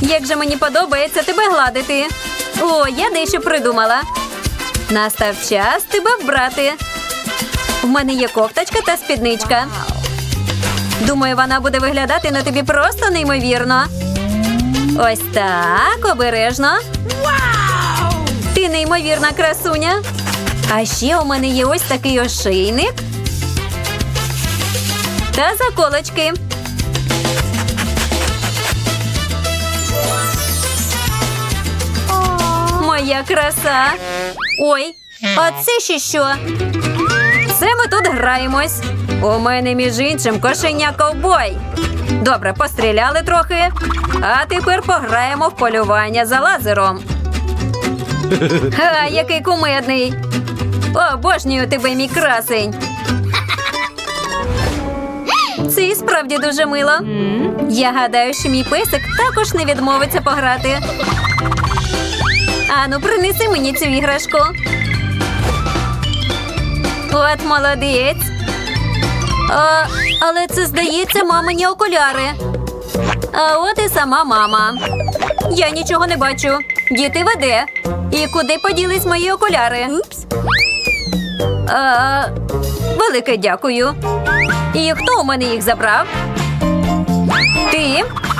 Як же мені подобається тебе гладити. О, я дещо придумала. Настав час тебе вбрати. У мене є кофточка та спідничка. Думаю, вона буде виглядати на тобі просто неймовірно. Ось так, обережно. Ти неймовірна красуня. А ще у мене є ось такий ошейник та заколочки. Моя краса. Ой, а це ще що? Це ми тут граємось. У мене, між іншим, кошеня ковбой. Добре, постріляли трохи. А тепер пограємо в полювання за лазером. Ха, який кумедний. Обожнюю тебе, мій красень. Це і справді дуже мило. Я гадаю, що мій песик також не відмовиться пограти. Ану, принеси мені цю іграшку. От молодець. А, але це, здається, мамині окуляри. А от і сама мама. Я нічого не бачу. Діти веде. І куди поділись мої окуляри? А, велике дякую. І хто у мене їх забрав? Ти?